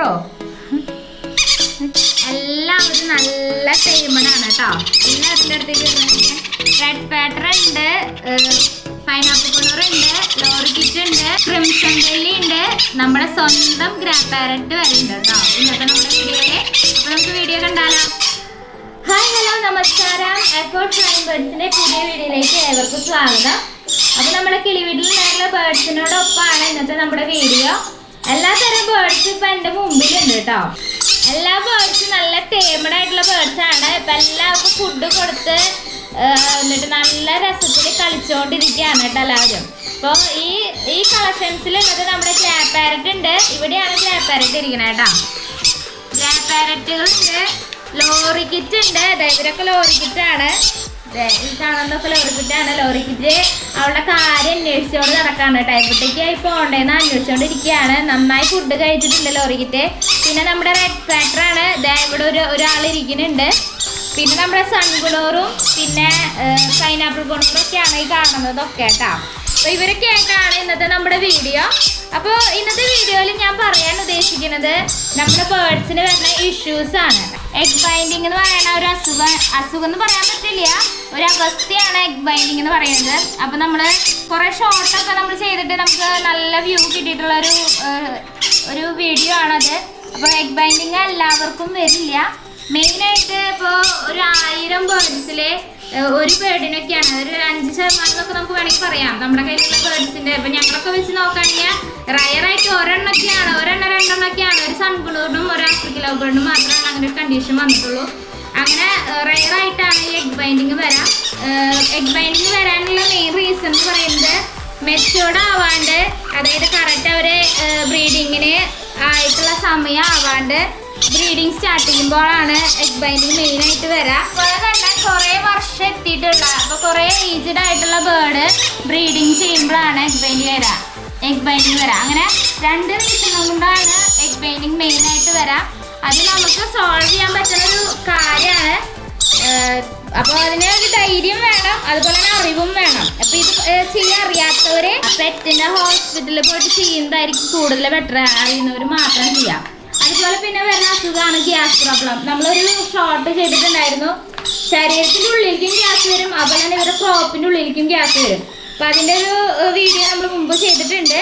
പാട്രോ എല്ലാവരും നല്ല ടൈമഡാണ് കേട്ടോ. എല്ലാവരുടെ അടുത്തേക്ക് റെഡ് പാറ്റർ ഉണ്ട് പൈനാപ്പിൾ കളർ ഉണ്ട് ലോറി കിറ്റ് ഉണ്ട് ക്രിംസൺ ബെല്ലി ഉണ്ട്. നമ്മുടെ സ്വന്തം ഗ്രാൻഡ് പാരറ്റ് വരെ ഉണ്ട് കേട്ടോ. ഇന്നത്തെ നമ്മുടെ വീഡിയോയിൽ അപ്പൊ നമുക്ക് വീഡിയോ കണ്ടാലോ? ഹായ് ഹലോ നമസ്കാരം. എയർപോർട്ട് ഫ്ലൈ ബേർഡ്സിന്റെ പുതിയ വീഡിയോയിലേക്ക് ഏവർക്കും സ്വാഗതം. അപ്പൊ നമ്മുടെ കിളിവീട്ടിലുണ്ടായിരുന്ന ബേർഡ്സിനോടൊപ്പമാണ് ഇന്നത്തെ നമ്മുടെ വീഡിയോ എല്ലാ തരം ബേർഡ്സ് ഇപ്പൊ എന്റെ മുമ്പിലുണ്ട് കേട്ടോ. എല്ലാ ബേർഡ്സും നല്ല ടേമഡ് ആയിട്ടുള്ള ബേർഡ്സ് ആണ് ഇപ്പൊ എല്ലാവർക്കും ഫുഡ് കൊടുത്ത് എന്നിട്ട് നല്ല രസത്തിൽ കളിച്ചുകൊണ്ടിരിക്കുകയാണ് കേട്ടോ എല്ലാവരും. അപ്പോൾ ഈ ഈ കളക്ഷൻസിലുള്ളത് നമ്മുടെ ഗ്രാപ്പ് പാരറ്റ് ഉണ്ട്. ഇവിടെയാണ് ഗ്രാപ്പ് പാരറ്റ് ഇരിക്കുന്നത് കേട്ടോ. ഗ്രാപ്പ് പാരറ്റുകളുണ്ട് ലോറി കിറ്റ് ഉണ്ട്. അതായത് ഇവരൊക്കെ ലോറി കിറ്റാണ് ദേ ഈ കാണുന്നതൊക്കെ ലോറി കിറ്റാണ് ലോറി കിറ്റ് അവളുടെ കാര്യം അന്വേഷിച്ചുകൊണ്ട് നടക്കാണ് കേട്ടോ. എവിടേക്കായി പോകണ്ടേന്ന് അന്വേഷിച്ചുകൊണ്ടിരിക്കുകയാണ് നന്നായി ഫുഡ് കഴിച്ചിട്ടുണ്ട് ലോറി പിന്നെ നമ്മുടെ റെഡ് ഫാക്ടറാണ് ദേ ഇവിടെ ഒരു ഒരാൾ ഇരിക്കുന്നുണ്ട്. പിന്നെ നമ്മുടെ സൺഗുളോറും പിന്നെ പൈനാപ്പിൾ കൊണ്ടൊക്കെയാണ് ഈ കാണുന്നതൊക്കെ കേട്ടോ. അപ്പൊ കേട്ടാണ് ഇന്നത്തെ നമ്മുടെ വീഡിയോ അപ്പോൾ ഇന്നത്തെ വീഡിയോയിൽ ഞാൻ പറയാൻ ഉദ്ദേശിക്കുന്നത് നമ്മുടെ ബേർഡ്സിന് വരുന്ന ഇഷ്യൂസ് ആണ്. എഗ് ബൈൻഡിങ് എന്ന് പറയുന്ന ഒരു അസുഖം അസുഖം എന്ന് പറയാൻ പറ്റില്ല. ഒരു അവസ്ഥയാണ് എഗ് ബൈൻഡിങ് എന്ന് പറയുന്നത്. അപ്പോൾ നമ്മൾ കുറേ ഷോർട്ടൊക്കെ നമ്മൾ ചെയ്തിട്ട് നമുക്ക് നല്ല വ്യൂ കിട്ടിയിട്ടുള്ള ഒരു ഒരു വീഡിയോ ആണത്. അപ്പോൾ എഗ് ബൈൻഡിങ് എല്ലാവർക്കും വരില്ല. മെയിനായിട്ട് ഇപ്പോൾ ഒരു ആയിരം ബേർഡ്സിൽ ഒരു ബേർഡിനൊക്കെയാണ് ഒരു അഞ്ച് ശതമാനം എന്നൊക്കെ നമുക്ക് വേണമെങ്കിൽ പറയാം. നമ്മുടെ കയ്യിലുള്ള ബേർഡ്സിന്റെ ഇപ്പൊ ഞങ്ങളൊക്കെ വെച്ച് നോക്കുകയാണെങ്കിൽ റയറായിട്ട് ഒരെണ്ണൊക്കെയാണ്. ഒരെണ്ണം രണ്ടെണ്ണൊക്കെയാണ്. ഒരു സൺകുളൂറിനും ഒരു ആഫ്രിക്കൻ ലവ് ബേർഡും മാത്രമാണ് അങ്ങനെ ഒരു കണ്ടീഷൻ വന്നിട്ടുള്ളൂ. അങ്ങനെ റയറായിട്ടാണ് ഈ എഗ് ബൈൻഡിങ് വരാം. എഗ് ബൈൻഡിങ് വരാനുള്ള മെയിൻ റീസൺ എന്ന് പറയുന്നത് മെച്ചോർഡ് ആവാണ്ട് അതായത് കറക്റ്റ് അവരെ ബ്രീഡിങ്ങിന് ആയിട്ടുള്ള സമയം ആവാണ്ട് ബ്രീഡിങ് സ്റ്റാർട്ട് ചെയ്യുമ്പോഴാണ് എഗ് ബൈൻഡിങ് മെയിൻ ആയിട്ട് വരാം. അതുപോലെ തന്നെ കുറേ വർഷം എത്തിയിട്ടുള്ള അപ്പോൾ കുറേ ഏജ്ഡ് ആയിട്ടുള്ള ബേർഡ് ബ്രീഡിങ് ചെയ്യുമ്പോഴാണ് എഗ് ബൈൻഡിങ് വരാം. എഗ് ബൈൻഡിങ് വരാം. അങ്ങനെ രണ്ട് റീസൺ കൊണ്ടാണ് എഗ് ബൈൻഡിങ് മെയിൻ ആയിട്ട് വരാം. അത് നമുക്ക് സോൾവ് ചെയ്യാൻ പറ്റുന്ന ഒരു കാര്യമാണ് അപ്പോൾ അതിന് ഒരു ധൈര്യം വേണം അതുപോലെ തന്നെ അറിവും വേണം. അപ്പൊ ഇത് ചെയ്യാൻ അറിയാത്തവരെ പെറ്റിന്റെ ഹോസ്പിറ്റലിൽ പോയിട്ട് ചെയ്യുന്നതായിരിക്കും കൂടുതൽ ബെറ്റർ അറിയുന്നവർ മാത്രം ചെയ്യാം. അതുപോലെ പിന്നെ വരുന്ന അസുഖമാണ് ഗ്യാസ് പ്രോബ്ലം നമ്മളൊരു ഷോർട്ട് ചെയ്തിട്ടുണ്ടായിരുന്നു. ശരീരത്തിന്റെ ഉള്ളിലേക്കും ഗ്യാസ് വരും. അതുപോലെ തന്നെ ഇവരുടെ ക്രോപ്പിന്റെ ഉള്ളിലേക്കും ഗ്യാസ് വരും. അപ്പൊ അതിന്റെ ഒരു വീഡിയോ നമ്മൾ മുമ്പ് ചെയ്തിട്ടുണ്ട്.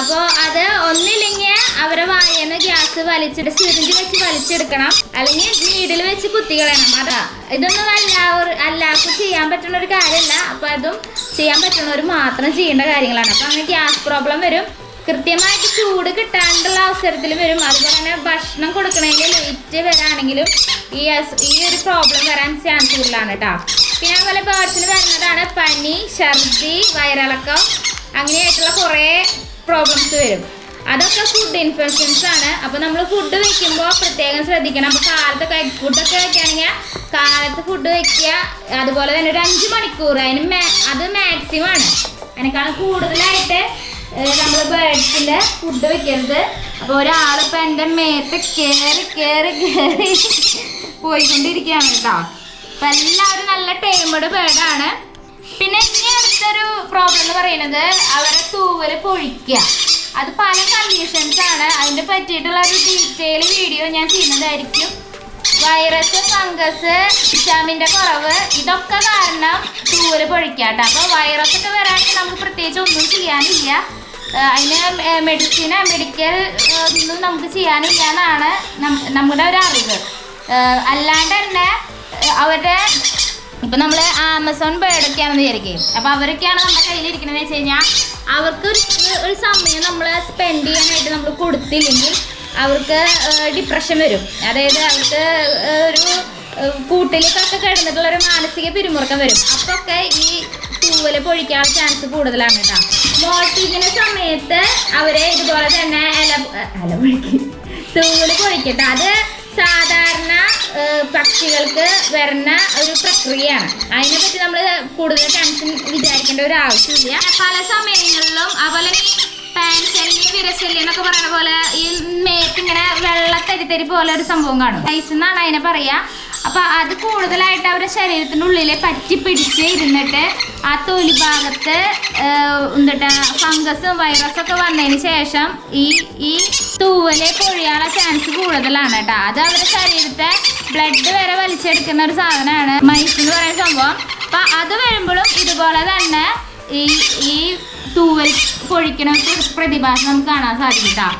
അപ്പോൾ അത് ഒന്നില്ലെങ്കിൽ അവരെ വായന ഗ്യാസ് വലിച്ചിട്ട് സിറിഞ്ച് വെച്ച് വലിച്ചെടുക്കണം. അല്ലെങ്കിൽ വീടിൽ വെച്ച് കുത്തികളയണം. അതാ ഇതൊന്നും എല്ലാവർ എല്ലാവർക്കും ചെയ്യാൻ പറ്റുന്ന ഒരു കാര്യമല്ല. അപ്പോൾ അതും ചെയ്യാൻ പറ്റുന്നവർ മാത്രം ചെയ്യേണ്ട കാര്യങ്ങളാണ്. അപ്പോൾ അങ്ങനെ ഗ്യാസ് പ്രോബ്ലം വരും. കൃത്യമായിട്ട് ചൂട് കിട്ടാണ്ടുള്ള അവസരത്തിൽ വരും. അതുപോലെ തന്നെ ഭക്ഷണം കൊടുക്കണമെങ്കിൽ ലേറ്റ് വരാണെങ്കിലും ഈ ഈ ഒരു പ്രോബ്ലം വരാൻ ചാൻസ് കൂടുതലാണ് കേട്ടോ പിന്നെ അതുപോലെ ബേർഡ്സിന് വരുന്നതാണ് പനി ഛർദി വയറിളക്കം അങ്ങനെയായിട്ടുള്ള കുറേ പ്രോബ്ലംസ് വരും. അതൊക്കെ ഫുഡ് ഇൻഫെക്ഷൻസ് ആണ്. അപ്പോൾ നമ്മൾ ഫുഡ് വെക്കുമ്പോൾ പ്രത്യേകം ശ്രദ്ധിക്കണം. അപ്പോൾ കാലത്തൊക്കെ എഗ് ഫുഡൊക്കെ വെക്കുകയാണെങ്കിൽ കാലത്ത് ഫുഡ് വെക്കുക അതുപോലെ തന്നെ ഒരു അഞ്ച് മണിക്കൂർ. അതിന് അത് മാക്സിമം ആണ്. അതിനേക്കാളും കൂടുതലായിട്ട് നമ്മൾ ബേഡ്സിന്റെ ഫുഡ് വെക്കരുത്. അപ്പോൾ ഒരാളിപ്പോൾ എന്റെ മേത്ത് കയറി കയറി കയറി പോയിക്കൊണ്ടിരിക്കുകയാണ് കേട്ടോ. അപ്പം എല്ലാവരും നല്ല ടൈമഡ് ബേഡാണ്. പിന്നെ ഇനി അടുത്തൊരു പ്രോബ്ലം എന്ന് പറയുന്നത് അവരെ തൂവൽ പൊഴിക്കുക അത് പല കണ്ടീഷൻസ് ആണ്. അതിനെ പറ്റിയിട്ടുള്ള ഒരു ഡീറ്റെയിൽ വീഡിയോ ഞാൻ ചെയ്യുന്നതായിരിക്കും. വൈറസ് ഫംഗസ് വിറ്റാമിന്റെ കുറവ് ഇതൊക്കെ കാരണം തൂവൽ പൊഴിക്കാട്ടോ അപ്പോൾ വൈറസ് ഒക്കെ വരാണെങ്കിൽ നമുക്ക് പ്രത്യേകിച്ച് ഒന്നും ചെയ്യാനില്ല. അതിന് മെഡിസിന് മെഡിക്കൽ ഒന്നും നമുക്ക് ചെയ്യാനില്ല എന്നാണ് നമ്മുടെ ഒരു അറിവ്. അല്ലാണ്ട് തന്നെ അവരുടെ ഇപ്പൊ നമ്മൾ ആമസോൺ ബേഡൊക്കെയാണെന്ന് വിചാരിക്കും. അപ്പൊ അവരൊക്കെയാണ് നമ്മുടെ കയ്യിലിരിക്കണെന്ന് വെച്ച് കഴിഞ്ഞാൽ അവർക്ക് ഒരു സമയം നമ്മൾ സ്പെൻഡ് ചെയ്യാനായിട്ട് നമ്മൾ കൊടുത്തില്ലെങ്കിൽ അവർക്ക് ഡിപ്രഷൻ വരും. അതായത് അവർക്ക് ഒരു കൂട്ടിലേക്കൊക്കെ കിടന്നിട്ടുള്ള ഒരു മാനസിക പിരിമുറുക്കം വരും. അപ്പൊക്കെ ഈ തൂവൽ പൊഴിക്കാനുള്ള ചാൻസ് കൂടുതലാണ് കേട്ടോ. മോൾട്ടീജിന്റെ സമയത്ത് അവരെ ഇതുപോലെ തന്നെ ഇല ഇല പൊഴിക്കും തൂൾ പൊഴിക്കട്ടെ അത് സാധാരണ പക്ഷികൾക്ക് വരുന്ന ഒരു പ്രക്രിയയാണ്. അതിനെപ്പറ്റി നമ്മൾ കൂടുതൽ ടെൻഷൻ വിചാരിക്കേണ്ട ഒരു ആവശ്യമില്ല. പല സമയങ്ങളിലും അതുപോലെ പാൻശല്യം വിരശല്യം എന്നൊക്കെ പറയുന്ന പോലെ ഈ മേത്ത് ഇങ്ങനെ വെള്ളത്തരിത്തരി പോലെ ഒരു സംഭവം കാണും. ഐസ് എന്നാണ് അതിനെ പറയാ. അപ്പൊ അത് കൂടുതലായിട്ട് അവരുടെ ശരീരത്തിന്റെ ഉള്ളിൽ പറ്റി പിടിച്ച് ഇരുന്നിട്ട് ആ തൊലി ഭാഗത്ത് എന്നിട്ട് ഫംഗസും വൈറസ് ഒക്കെ വന്നതിന് ശേഷം ഈ ഈ തൂവൽ കൊഴിയാനുള്ള ചാൻസ് കൂടുതലാണ് കേട്ടോ അത് അവരുടെ ശരീരത്തെ ബ്ലഡ് വരെ വലിച്ചെടുക്കുന്ന ഒരു സാധനമാണ് മൈസ് എന്ന് പറയുന്ന സംഭവം. അപ്പൊ അത് വരുമ്പോഴും ഇതുപോലെ തന്നെ ഈ ഈ തൂവൽ പൊഴിക്കണ പ്രതിഭാസം നമുക്ക് കാണാൻ സാധിക്കും.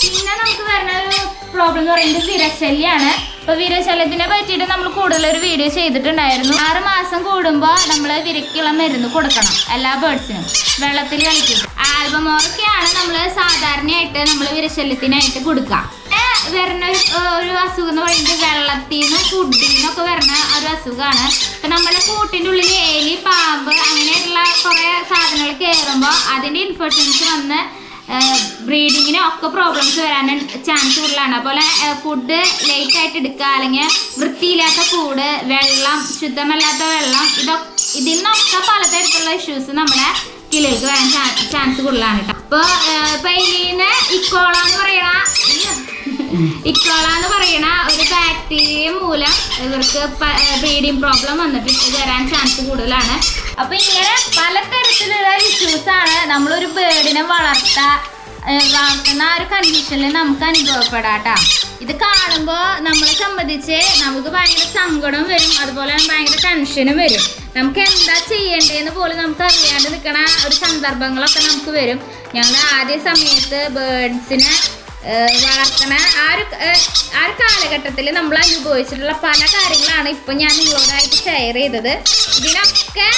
പിന്നെ നമുക്ക് വരുന്ന ഒരു പ്രോബ്ലം എന്ന് പറയുന്നത് വിരശല്യാണ്. അപ്പൊ വിരശലത്തിനെ പറ്റിയിട്ട് നമ്മൾ കൂടുതൽ ഒരു വീഡിയോ ചെയ്തിട്ടുണ്ടായിരുന്നു. ആറ് മാസം കൂടുമ്പോൾ നമ്മൾ വിരക്കുള്ള മരുന്ന് കൊടുക്കണം എല്ലാ ബേർഡ്സിനും വെള്ളത്തിൽ കളിക്കും. ആൽബമോറൊക്കെയാണ് നമ്മൾ സാധാരണയായിട്ട് നമ്മൾ വിരശല്യത്തിനായിട്ട് കൊടുക്കുക. വരുന്ന ഒരു അസുഖം എന്ന് പറയുന്നത് വെള്ളത്തിൽ നിന്നും ഫുഡിൽ നിന്നൊക്കെ വരുന്ന ഒരു അസുഖമാണ്. ഇപ്പൊ നമ്മുടെ കൂട്ടിന്റെ ഉള്ളിൽ എലി പാമ്പ് അങ്ങനെയുള്ള കുറേ സാധനങ്ങൾ കയറുമ്പോൾ അതിന്റെ ഇൻഫെക്ഷൻസ് വന്ന് ബ്രീഡിങ്ങിന് ഒക്കെ പ്രോബ്ലംസ് വരാൻ ചാൻസ് കൂടുതലാണ്. അതുപോലെ ഫുഡ് ലേറ്റ് ആയിട്ട് എടുക്കുക അല്ലെങ്കിൽ വൃത്തിയില്ലാത്ത കൂട് വെള്ളം ശുദ്ധമല്ലാത്ത വെള്ളം ഇതൊക്കെ ഇതിൽ നിന്നൊക്കെ പലതരത്തിലുള്ള ഇഷ്യൂസ് നമ്മുടെ കിളികൾക്ക് വരാൻ ചാൻസ് കൂടുതലാണ് കേട്ടോ അപ്പോൾ പൈലീനെ ഇക്കോള എന്ന് പറയണ ഇക്കോള എന്ന് പറയണ ഒരു ബാക്ടീരിയ മൂലം ഇവർക്ക് ബ്രീഡിങ് പ്രോബ്ലം വന്നിട്ട് വരാൻ ചാൻസ് കൂടുതലാണ്. അപ്പൊ ഇങ്ങനെ പലതരത്തിലുള്ള ഇഷ്യൂസ് ആണ് നമ്മളൊരു ബേർഡിനെ വളർത്ത വളർത്തുന്ന ആ ഒരു കണ്ടീഷനിൽ നമുക്ക് അനുഭവപ്പെടാട്ടാ. ഇത് കാണുമ്പോൾ നമ്മളെ സംബന്ധിച്ച് നമുക്ക് ഭയങ്കര സങ്കടം വരും അതുപോലെ ഭയങ്കര ടെൻഷനും വരും. നമുക്ക് എന്താ ചെയ്യേണ്ടതെന്ന് പോലും നമുക്ക് അറിയാണ്ട് നിൽക്കണ ഒരു സന്ദർഭങ്ങളൊക്കെ നമുക്ക് വരും. ഞങ്ങൾ ആദ്യ സമയത്ത് ബേർഡ്സിനെ വളർത്തണ ആ ഒരു ആ ഒരു കാലഘട്ടത്തിൽ നമ്മൾ അനുഭവിച്ചിട്ടുള്ള പല കാര്യങ്ങളാണ് ഇപ്പം ഞാൻ നിങ്ങളോടായിട്ട് ഷെയർ ചെയ്തത്. ഇതിനൊക്കെ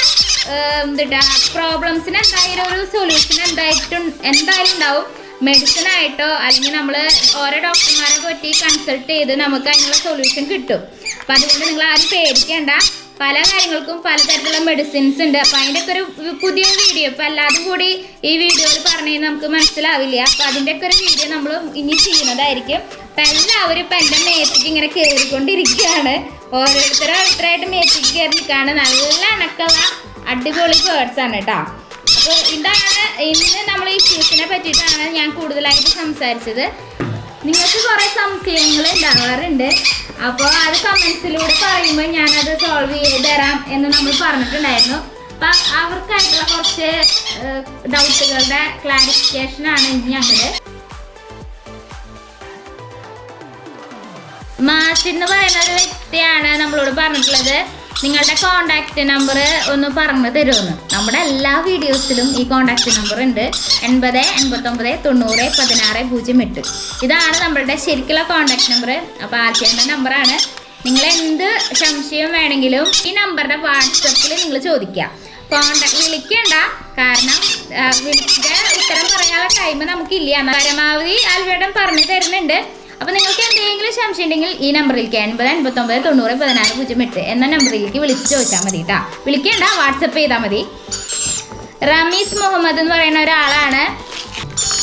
പ്രോബ്ലംസിന് എന്തായാലും ഒരു സൊല്യൂഷൻ എന്തായിട്ടും എന്തായാലും ഉണ്ടാവും. മെഡിസിൻ ആയിട്ടോ അല്ലെങ്കിൽ നമ്മൾ ഓരോ ഡോക്ടർമാരെ പറ്റി കൺസൾട്ട് ചെയ്ത് നമുക്ക് അതിനുള്ള സൊല്യൂഷൻ കിട്ടും. അപ്പം അതുകൊണ്ട് നിങ്ങൾ ആരും പേടിക്കേണ്ട. പല കാര്യങ്ങൾക്കും പലതരത്തിലുള്ള മെഡിസിൻസ് ഉണ്ട്. അപ്പം അതിന്റെ ഒക്കെ ഒരു പുതിയ വീഡിയോ ഇപ്പം എല്ലാതും കൂടി ഈ വീഡിയോയിൽ പറഞ്ഞു നമുക്ക് മനസ്സിലാവില്ല. അപ്പം അതിന്റെ ഒക്കെ ഒരു വീഡിയോ നമ്മൾ ഇനി ചെയ്യുന്നതായിരിക്കും. അപ്പം എല്ലാവരും ഇപ്പം എന്റെ മേത്തേക്ക് ഇങ്ങനെ കയറിക്കൊണ്ടിരിക്കുകയാണ് ഓരോരുത്തരും ഓരോരുത്തരായിട്ട് മേത്തേക്ക് കയറി നിൽക്കുകയാണ്. നല്ല അണക്കുള്ള അടിപൊളി ബേർഡ്സ് ആണ് കേട്ടോ. അപ്പോൾ ഇതാണ് ഇന്ന് നമ്മൾ ഈ ഷൂസിനെ പറ്റിയിട്ടാണ് ഞാൻ കൂടുതലായിട്ട് സംസാരിച്ചത്. നിങ്ങൾക്ക് കുറേ സംശയങ്ങൾ ഉണ്ടാവാറുണ്ട്. അപ്പോൾ അത് കമൻസിലൂടെ പറയുമ്പോൾ ഞാനത് സോൾവ് ചെയ്ത് തരാം എന്ന് നമ്മൾ പറഞ്ഞിട്ടുണ്ടായിരുന്നു. അപ്പം അവർക്കായിട്ടുള്ള കുറച്ച് ഡൗട്ടുകളുടെ ക്ലാരിഫിക്കേഷനാണ് ഇനി ഞങ്ങളുടെ മാസിൻ എന്ന് പറയുന്ന ഒരു വ്യക്തിയാണ് നമ്മളോട് പറഞ്ഞിട്ടുള്ളത്. നിങ്ങളുടെ കോണ്ടാക്ട് നമ്പർ ഒന്ന് പറഞ്ഞു തരുമെന്ന് നമ്മുടെ എല്ലാ വീഡിയോസിലും ഈ കോണ്ടാക്ട് നമ്പർ ഉണ്ട്. എൺപത് എൺപത്തൊമ്പത് തൊണ്ണൂറ് പതിനാറ് പൂജ്യം എട്ട്. ഇതാണ് നമ്മളുടെ ശരിക്കുള്ള കോണ്ടാക്ട് നമ്പർ അപ്പോൾ ആദ്യത്തെ നമ്പറാണ് നിങ്ങൾ എന്ത് സംശയം വേണമെങ്കിലും ഈ നമ്പറുടെ വാട്സപ്പിൽ നിങ്ങൾ ചോദിക്കാം കോണ്ടാക്ട് വിളിക്കേണ്ട. കാരണം വിളിച്ച ഉത്തരം പറയാനുള്ള ടൈം നമുക്കില്ല. പരമാവധി ആൽവേടം പറഞ്ഞു തരുന്നുണ്ട്. അപ്പൊ നിങ്ങൾക്ക് എന്തെങ്കിലും സംശയം ഉണ്ടെങ്കിൽ ഈ നമ്പറിലേക്ക് എൺപത് എൺപത്തൊമ്പത് തൊണ്ണൂറ് പതിനാറ് പൂജ്യം എട്ട് എന്ന നമ്പറിലേക്ക് വിളിച്ച് ചോദിച്ചാൽ മതി കേട്ടോ വിളിക്കേണ്ട വാട്സപ്പ് ചെയ്താൽ മതി. റമീസ് മുഹമ്മദ് എന്ന് പറയുന്ന ഒരാളാണ്.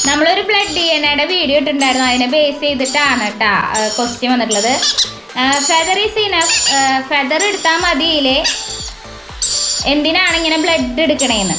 നമ്മളൊരു ബ്ലഡ് ഡി എൻ എയുടെ വീഡിയോ ഇട്ടിട്ടുണ്ടായിരുന്നു. അതിനെ ബേസ് ചെയ്തിട്ടാണ് കേട്ടോ ക്വസ്റ്റ്യൻ വന്നിട്ടുള്ളത്. ഫെദർ ഈസ് ഇനഫ് ഫെദർ എടുത്താൽ മതിയില്ലേ? എന്തിനാണ് ഇങ്ങനെ ബ്ലഡ് എടുക്കണേന്ന്?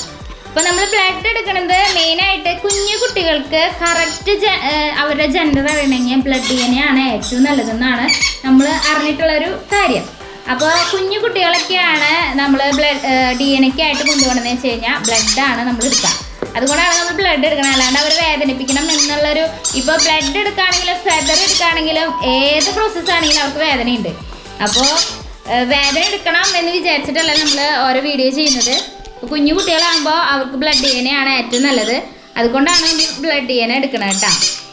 അപ്പോൾ നമ്മൾ ബ്ലഡ് എടുക്കണത് മെയിനായിട്ട് കുഞ്ഞു കുട്ടികൾക്ക് കറക്റ്റ് അവരുടെ ജെൻഡർ അറിയണമെങ്കിൽ ബ്ലഡ് ആണ് ഏറ്റവും നല്ലതെന്നാണ് നമ്മൾ അറിഞ്ഞിട്ടുള്ളൊരു കാര്യം. അപ്പോൾ കുഞ്ഞു കുട്ടികളൊക്കെയാണ് നമ്മൾ ബ്ലഡ് ഡി എൻ എക്ക് ആയിട്ട് കൊണ്ടുപോകണമെന്ന് വെച്ച് കഴിഞ്ഞാൽ ബ്ലഡാണ് നമ്മൾ എടുക്കുക. അതുകൊണ്ടാണ് നമ്മൾ ബ്ലഡ് എടുക്കണം അല്ലാണ്ട് അവർ വേദനിപ്പിക്കണം എന്നുള്ളൊരു ഇപ്പോൾ ബ്ലഡ് എടുക്കുകയാണെങ്കിലും ഫെദർ എടുക്കുകയാണെങ്കിലും ഏത് പ്രോസസ്സ് ആണെങ്കിലും അവർക്ക് വേദനയുണ്ട്. അപ്പോൾ വേദന എടുക്കണം എന്ന് വിചാരിച്ചിട്ടല്ല നമ്മൾ ഓരോ വീഡിയോ ചെയ്യുന്നത്. കുഞ്ഞു കുട്ടികളാകുമ്പോൾ അവർക്ക് ബ്ലഡ് ഡി എൻ എ ആണ് ഏറ്റവും നല്ലത്. അതുകൊണ്ടാണ് ബ്ലഡ് ഡി എൻ എ എടുക്കണം കേട്ടോ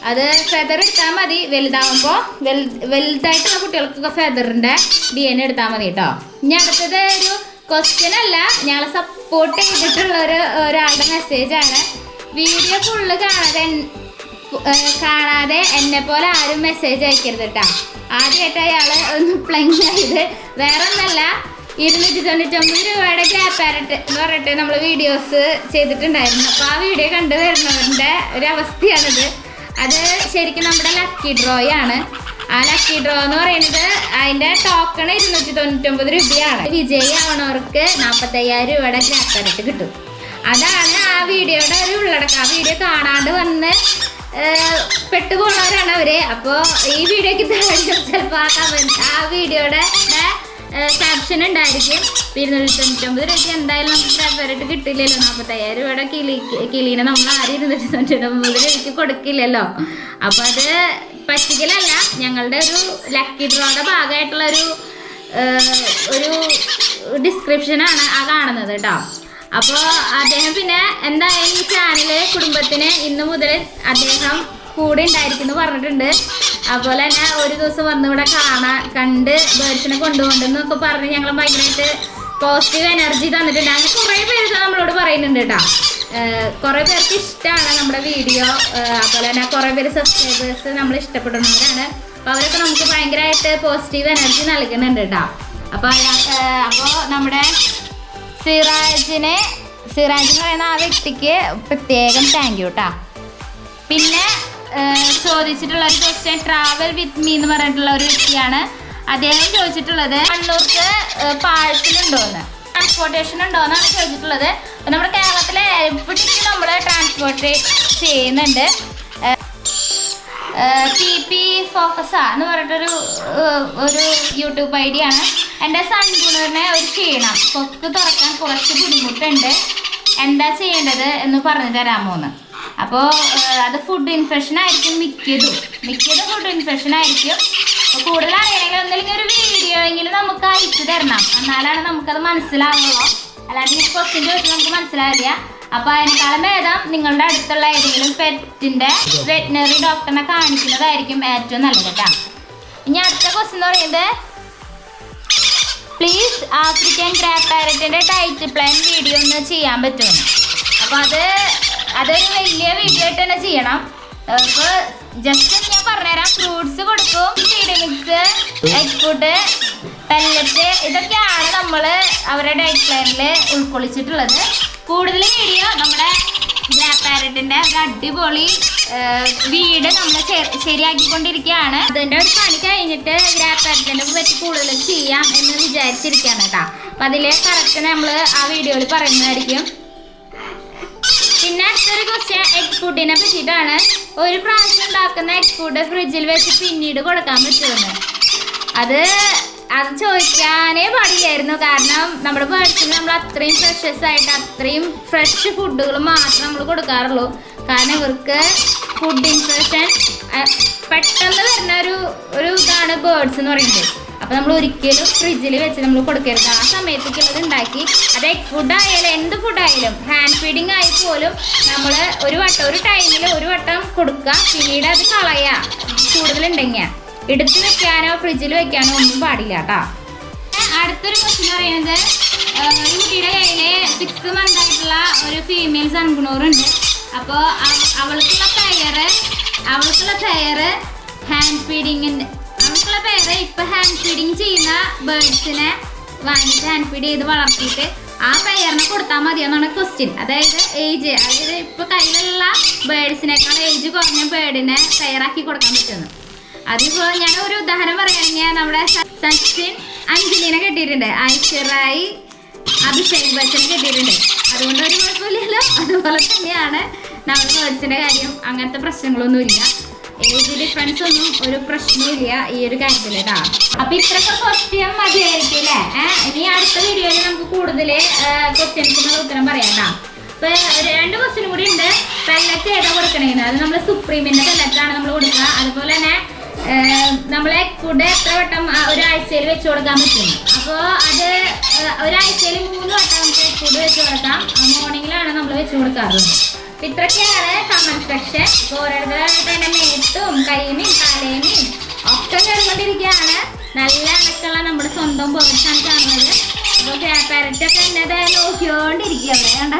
അത് ഫെദർ എടുത്താൽ മതി. വലുതാവുമ്പോൾ വലു വലുതായിട്ടുള്ള കുട്ടികൾക്കൊക്കെ ഫെദറിന്റെ ഡി എൻ എ എടുത്താൽ മതി കേട്ടോ ഇനി അടുത്തത് ഒരു ക്വസ്റ്റ്യൻ അല്ല. ഞങ്ങളെ സപ്പോർട്ട് ചെയ്തിട്ടുള്ള ഒരു ഒരാളുടെ മെസ്സേജാണ് വീഡിയോ ഫുള്ള് കാണാതെ കാണാതെ എന്നെ പോലെ ആരും മെസ്സേജ് അയക്കരുത് കേട്ടോ ആദ്യമായിട്ട് അയാൾ ഒന്ന് പ്ലങ് ചെയ്ത് വേറെ ഒന്നല്ല ഇരുന്നൂറ്റി തൊണ്ണൂറ്റൊമ്പത് രൂപയുടെ ഗ്യാപ്പാരറ്റ് എന്ന് പറഞ്ഞിട്ട് നമ്മൾ വീഡിയോസ് ചെയ്തിട്ടുണ്ടായിരുന്നു. അപ്പോൾ ആ വീഡിയോ കണ്ടു വരുന്നവരുടെ ഒരു അവസ്ഥയാണിത്. അത് ശരിക്കും നമ്മുടെ ലക്കി ഡ്രോയാണ് ആ ലക്കി ഡ്രോ എന്ന് പറയുന്നത് അതിന്റെ ടോക്കൺ ഇരുന്നൂറ്റി തൊണ്ണൂറ്റൊമ്പത് രൂപയാണ്. വിജയി ആവണവർക്ക് നാൽപ്പത്തയ്യായിരം രൂപയുടെ ഗ്യാപ്പാരറ്റ് കിട്ടും. അതാണ് ആ വീഡിയോയുടെ ഒരു ഉള്ളടക്കം. ആ വീഡിയോ കാണാണ്ട് വന്ന് പെട്ടുപോണവരാണ് അവർ. അപ്പോൾ ഈ വീഡിയോക്ക് താഴെ ചിലപ്പോൾ ആ ആ വീഡിയോയുടെ ക്യാപ്ഷൻ ഉണ്ടായിരിക്കും. ഇരുന്നൂറ്റി തൊണ്ണൂറ്റൊമ്പത് രൂപയ്ക്ക് എന്തായാലും നമുക്ക് ഗ്രാഫായിട്ട് കിട്ടില്ലല്ലോ. നാൽപ്പത്തയ്യായിരം രൂപയുടെ കിളി കിളീനെ നമ്മൾ ആരും ഇരുന്നൂറ്റി തൊണ്ണൂറ്റൊമ്പത് രൂപയ്ക്ക് കൊടുക്കില്ലല്ലോ. അപ്പോൾ അത് പറ്റിക്കലല്ല. ഞങ്ങളുടെ ഒരു ലക്കി ഡ്രോയുടെ ഭാഗമായിട്ടുള്ള ഒരു ഒരു ഡിസ്ക്രിപ്ഷനാണ് ആ കാണുന്നത് കേട്ടോ. അപ്പോൾ അദ്ദേഹം പിന്നെ എന്തായാലും ഈ ചാനലിലെ കുടുംബത്തിന് ഇന്ന് മുതൽ അദ്ദേഹം കൂടെ ഉണ്ടായിരിക്കും എന്ന് പറഞ്ഞിട്ടുണ്ട്. അതുപോലെ തന്നെ ഒരു ദിവസം വന്ന് ഇവിടെ കാണാൻ കണ്ട് ബേഡ്സിനെ കൊണ്ടുപോകണ്ടെന്നൊക്കെ പറഞ്ഞ് ഞങ്ങൾ ഭയങ്കരമായിട്ട് പോസിറ്റീവ് എനർജി തന്നിട്ടുണ്ട്. അങ്ങനെ കുറേ പേര് നമ്മളോട് പറയുന്നുണ്ട് കേട്ടോ. കുറേ പേർക്ക് ഇഷ്ടമാണ് നമ്മുടെ വീഡിയോ. അതുപോലെ തന്നെ കുറേ പേര് സബ്സ്ക്രൈബേഴ്സ് നമ്മൾ ഇഷ്ടപ്പെടുന്നവരാണ്. അപ്പോൾ അവരൊക്കെ നമുക്ക് ഭയങ്കരമായിട്ട് പോസിറ്റീവ് എനർജി നൽകുന്നുണ്ട് കേട്ടോ. അപ്പോൾ അപ്പോൾ നമ്മുടെ സിറാജിനെ സിറാജ് എന്ന് പറയുന്ന ആ വ്യക്തിക്ക് പ്രത്യേകം താങ്ക് യു കേട്ടോ പിന്നെ ചോദിച്ചിട്ടുള്ള ഒരു ക്വസ്റ്റ്യൻ ട്രാവൽ വിത്ത് മീ എന്ന് പറഞ്ഞിട്ടുള്ള ഒരു വ്യക്തിയാണ്. അദ്ദേഹം ചോദിച്ചിട്ടുള്ളത് കണ്ണൂർക്ക് പാഴ്സൽ ഉണ്ടോന്ന് ട്രാൻസ്പോർട്ടേഷൻ ഉണ്ടോന്നാണ് ചോദിച്ചിട്ടുള്ളത്. അപ്പൊ നമ്മുടെ കേരളത്തിലെ എവിടേക്ക് നമ്മൾ ട്രാൻസ്പോർട്ട് ചെയ്യുന്നുണ്ട്. പി പി ഫോക്കസ എന്ന് പറഞ്ഞിട്ടൊരു ഒരു യൂട്യൂബ് ഐ ഡി ആണ്. എന്റെ സൺഗുണറിനെ ഒരു ചെയ്യണം. കൊക്ക് തുറക്കാൻ കുറച്ച് ബുദ്ധിമുട്ടുണ്ട്. എന്താ ചെയ്യേണ്ടത് എന്ന് പറഞ്ഞു തരാമോന്ന് അപ്പോൾ അത് ഫുഡ് ഇൻഫെക്ഷൻ ആയിരിക്കും മിക്കതും. മിക്കതും ഫുഡ് ഇൻഫെക്ഷൻ ആയിരിക്കും. അപ്പോൾ കൂടുതൽ അറിയണമെങ്കിൽ ഒന്നില്ലെങ്കിൽ ഒരു വീഡിയോ എങ്കിലും നമുക്ക് അയച്ചു തരണം. എന്നാലാണ് നമുക്കത് മനസ്സിലാവുള്ളൂ. അല്ലാതെ ഈ ക്വസ്റ്റ്യൻ ചോദിച്ചാൽ നമുക്ക് മനസ്സിലാവില്ല. അപ്പൊ അതിനേക്കാളും ഭേദം നിങ്ങളുടെ അടുത്തുള്ള ഏതെങ്കിലും പെറ്റിന്റെ വെറ്റിനറി ഡോക്ടറിനെ കാണിക്കുന്നതായിരിക്കും ഏറ്റവും നല്ലത് കേട്ടോ. ഇനി അടുത്ത ക്വസ്റ്റ്യൻ എന്ന് പറയുന്നത് പ്ലീസ് ആഫ്രിക്കൻ ഗ്രാപ്പ് പാരറ്റിന്റെ ടൈറ്റ് പ്ലാൻ വീഡിയോ ഒന്ന് ചെയ്യാൻ പറ്റുമോ? അപ്പൊ അത് അതൊരു വലിയ വീഡിയോ ആയിട്ട് തന്നെ ചെയ്യണം. ഇപ്പൊ ജസ്റ്റ് ഞാൻ പറഞ്ഞുതരാം. ഫ്രൂട്ട്സ് കൊടുക്കും seed mix egg food pellet ഇതൊക്കെയാണ് നമ്മൾ അവരുടെ ഡയറ്റ് പ്ലാനിൽ ഉൾക്കൊള്ളിച്ചിട്ടുള്ളത്. കൂടുതൽ വീഡിയോ നമ്മുടെ പാരറ്റിന്റെ ഒരു അടിപൊളി വീട് നമ്മൾ ശരിയാക്കിക്കൊണ്ടിരിക്കുകയാണ്. അതിന്റെ ഒരു പണി കഴിഞ്ഞിട്ട് ഗ്രാപ്പ് പറ്റി കൂടുതൽ ചെയ്യാം എന്ന് വിചാരിച്ചിരിക്കുകയാണ് കേട്ടോ. അപ്പൊ അതിലെ കറക്റ്റ് നമ്മൾ ആ വീഡിയോയിൽ പറയുന്നതായിരിക്കും. പിന്നെ അടുത്തൊരു ക്വസ്റ്റ്യൻ എഗ് ഫുഡിനെ പറ്റിയിട്ടാണ് ഒരു പ്രാവശ്യം ഉണ്ടാക്കുന്ന എഗ് ഫുഡ് ഫ്രിഡ്ജിൽ വെച്ച് പിന്നീട് കൊടുക്കാൻ പറ്റുമെന്ന്. അത് അത് ചോദിക്കാനേ പാടില്ലായിരുന്നു. കാരണം നമ്മുടെ പേഴ്സിന് നമ്മൾ അത്രയും ഫ്രഷസ് ആയിട്ട് അത്രയും ഫ്രഷ് ഫുഡുകൾ മാത്രം നമ്മൾ കൊടുക്കാറുള്ളൂ. കാരണം ഇവർക്ക് ഫുഡ് ഇൻഫെക്ഷൻ പെട്ടെന്ന് വരുന്ന ഒരു ഒരു ഇതാണ് ബേർഡ്സ് എന്ന് പറയുന്നത്. അപ്പൊ നമ്മൾ ഒരിക്കലും ഫ്രിഡ്ജിൽ വെച്ച് നമ്മൾ കൊടുക്കരുത്. ആ സമയത്തേക്കുള്ളത് ഉണ്ടാക്കി. അത് എഗ് ഫുഡ് ആയാലും എന്ത് ഫുഡ് ആയാലും ഹാൻഡ് ഫീഡിങ് ആയി പോലും നമ്മൾ ഒരു വട്ടം ഒരു ടൈമിൽ ഒരു വട്ടം കൊടുക്കുക. പിന്നീട് അത് കളയുക. കൂടുതലുണ്ടെങ്കിൽ എടുത്ത് വെക്കാനോ ഫ്രിഡ്ജിൽ വെക്കാനോ ഒന്നും പാടില്ല കേട്ടോ അടുത്തൊരു ക്വസ്റ്റ്യൻ പറയുന്നത് ഒരു കുട്ടിയുടെ കയ്യിൽ സിക്സ് മന്ത് ആയിട്ടുള്ള ഒരു ഫീമെയിൽ സൺഗുണോറുണ്ട് അപ്പോൾ അവൾക്കുള്ള പെയറ് അവൾക്കുള്ള പേര് ഹാൻഡ് ഫീഡിങ്ങിന്റെ അവൾക്കുള്ള പേര് ഇപ്പൊ ഹാൻഡ് ഫീഡിങ് ചെയ്യുന്ന ബേർഡ്സിനെ വാങ്ങിച്ച് ഹാൻഡ് ഫീഡ് ചെയ്ത് വളർത്തിയിട്ട് ആ പെയറിനെ കൊടുത്താൽ മതിയെന്നാണ് ക്വസ്റ്റ്യൻ അതായത് ഏജ് അതായത് ഇപ്പൊ കയ്യിലുള്ള ബേർഡ്സിനേക്കാൾ ഏജ് കുറഞ്ഞ ബേർഡിനെ പെയറാക്കി കൊടുക്കാൻ പറ്റുന്നു. അതിപ്പോ ഞാൻ ഒരു ഉദാഹരണം പറയുകയാണെങ്കിൽ നമ്മുടെ സച്ചിൻ അഞ്ജലിനെ കെട്ടിയിട്ടുണ്ട്. ഐശ്വറായി അഭിഷേക് ബച്ചൻ കെട്ടിയിട്ടുണ്ട്. അതുകൊണ്ട് ഒരു കുഴപ്പമില്ലല്ലോ. അതുപോലെ തന്നെയാണ് നമ്മുടെ വേർഡ്സിന്റെ കാര്യം അങ്ങനത്തെ പ്രശ്നങ്ങളൊന്നും ഇല്ല. ഏജ് ഡിഫറൻസ് ഒന്നും ഒരു പ്രശ്നമില്ല ഈ ഒരു കാര്യത്തിൽ കേട്ടോ അപ്പൊ ഇത്രയൊക്കെ ക്വസ്റ്റ്യൻ മതിയായിരിക്കും അല്ലേ ഇനി അടുത്ത വീഡിയോയിൽ നമുക്ക് കൂടുതൽ ക്വസ്റ്റ്യൻസിനുള്ള ഉത്തരം പറയാം കേട്ടോ ഇപ്പൊ രണ്ട് ക്വസ്റ്റ്യൻ കൂടി ഉണ്ട്. പെല്ലറ്റ് ഏതാ കൊടുക്കണേന്ന്? അത് നമ്മൾ സുപ്രീമിന്റെ പെല്ലറ്റാണ് നമ്മൾ കൊടുക്കുക അതുപോലെ തന്നെ നമ്മളെ ഫുഡ് എത്ര വട്ടം ഒരാഴ്ചയിൽ വെച്ച് കൊടുക്കാൻ പറ്റും. അപ്പോൾ അത് ഒരാഴ്ചയിൽ മൂന്ന് വട്ടം നമുക്ക് ഫുഡ് വെച്ച് കൊടുക്കാം. മോർണിംഗിലാണ് നമ്മൾ വെച്ച് കൊടുക്കാറുള്ളത് അപ്പൊ ഇത്രയൊക്കെയാണ് കമന്റ് സെക്ഷൻ ഓരോരുത്തരായിട്ട് എന്റെ മേത്തും കൈമയും തലേമയും ഒക്കെ കയറിക്കൊണ്ടിരിക്കുകയാണ് നല്ല അടക്കള നമ്മുടെ സ്വന്തം പേഴ്സാണ് കാണുന്നത്. അപ്പോൾ പാരറ്റൊക്കെ എന്നെ നോക്കിയോണ്ടിരിക്കുക അവിടെ കണ്ട?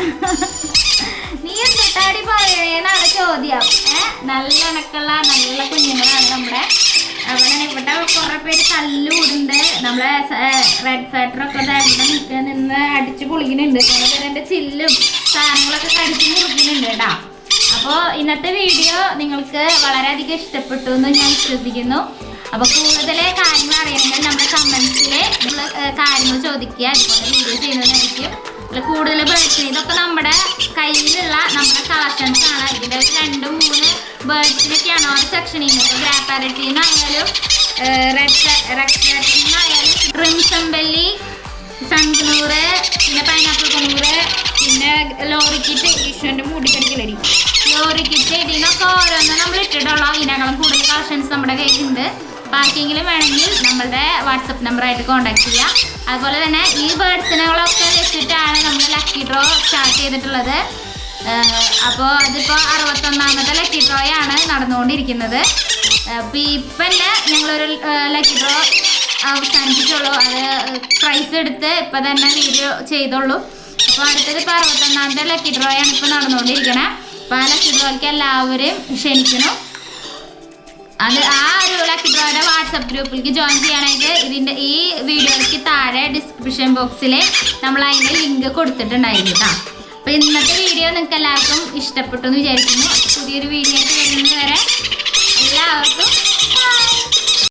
നീ എന്തൊട്ടാടി പറയണേന്നാണ് ചോദ്യം. ഏ? നല്ല അണക്കുള്ള നല്ല കുഞ്ഞുങ്ങളാണ് നമ്മുടെ. അവിടെ ഇവിടെ കുറെ പേര് തല്ലുകൂടുണ്ട് നമ്മളെ റെഡ് ഫാറ്ററൊക്കെ ഇവിടെ നിൽക്കുക നിന്ന് അടിച്ച് പൊളിക്കുന്നുണ്ട്. എന്റെ ചില്ലും സാധനങ്ങളൊക്കെ കടിച്ച് മുറിക്കുന്നുണ്ട് കേട്ടോ. അപ്പോൾ ഇന്നത്തെ വീഡിയോ നിങ്ങൾക്ക് വളരെയധികം ഇഷ്ടപ്പെട്ടു എന്ന് ഞാൻ വിശ്വസിക്കുന്നു. അപ്പോൾ കൂടുതൽ കാര്യങ്ങൾ അറിയണമെങ്കിൽ നമ്മുടെ കമൻസിൽ കാര്യങ്ങൾ ചോദിക്കുക. അതുപോലെ വീഡിയോ ചെയ്യുന്നതായിരിക്കും. കൂടുതൽ ബേർഡ്സിന് ഇതൊക്കെ നമ്മുടെ കയ്യിലുള്ള നമ്മുടെ കളക്ഷൻസ് ആണ്. ഇതിന്റെ ഒരു രണ്ട് മൂന്ന് ബേർഡ്സിനൊക്കെയാണ് ഓരോ സെക്ഷനിൽ നിന്ന് റെഡ് റെഡ് റെഡ് ആയാലും അമ്പല്ലി ബെല്ലി സൺഗ്നൂറ് പിന്നെ പൈനാപ്പിൾ കൊണൂറ് പിന്നെ ലോറി കിറ്റ് ഈശ്വരന്റെ മൂടിക്കടിക്കലരി ലോറി കിറ്റ് ഇതിനൊക്കെ ഓരോന്നും നമ്മൾ ഇട്ടിട്ടുള്ള. ഇതിനേക്കാളും കൂടുതൽ കളക്ഷൻസ് നമ്മുടെ കയ്യിലുണ്ട്. ആർക്കെങ്കിലും വേണമെങ്കിൽ നമ്മളുടെ വാട്സപ്പ് നമ്പറായിട്ട് കോൺടാക്ട് ചെയ്യുക അതുപോലെ തന്നെ ഈ ബേഡ്സിനകളൊക്കെ വെച്ചിട്ടാണ് നമ്മൾ ലക്കി ഡ്രോ സ്റ്റാർട്ട് ചെയ്തിട്ടുള്ളത്. അപ്പോൾ അതിപ്പോൾ അറുപത്തൊന്നാമത്തെ ലക്കി ഡ്രോയാണ് നടന്നുകൊണ്ടിരിക്കുന്നത്. അപ്പോൾ ഇപ്പം തന്നെ ഞങ്ങളൊരു ലക്കി ഡ്രോ അവസാനിപ്പിച്ചുള്ളൂ. അത് പ്രൈസ് എടുത്ത് ഇപ്പം തന്നെ വീഡിയോ ചെയ്തോളൂ അപ്പോൾ അടുത്തത് ഇപ്പോൾ അറുപത്തൊന്നാമത്തെ ലക്കി ഡ്രോയാണ് ഇപ്പോൾ നടന്നുകൊണ്ടിരിക്കണേ. അപ്പോൾ ആ ലക്കി ഡ്രോയ്ക്ക് എല്ലാവരും ക്ഷണിക്കണം അത് ആ ഒരു ലക്കി ഡ്രോയുടെ വാട്സപ്പ് ഗ്രൂപ്പിലേക്ക് ജോയിൻ ചെയ്യാനായിട്ട് ഇതിന്റെ ഈ വീഡിയോയ്ക്ക് താഴെ ഡിസ്ക്രിപ്ഷൻ ബോക്സിൽ നമ്മൾ അതിന്റെ ലിങ്ക് കൊടുത്തിട്ടുണ്ടായിരുന്നു കേട്ടോ അപ്പോൾ ഇന്നത്തെ വീഡിയോ നിങ്ങൾക്ക് എല്ലാവർക്കും ഇഷ്ടപ്പെട്ടു എന്ന് വിചാരിക്കുന്നു. പുതിയൊരു വീഡിയോ ചെയ്യുന്നത് വരെ എല്ലാവർക്കും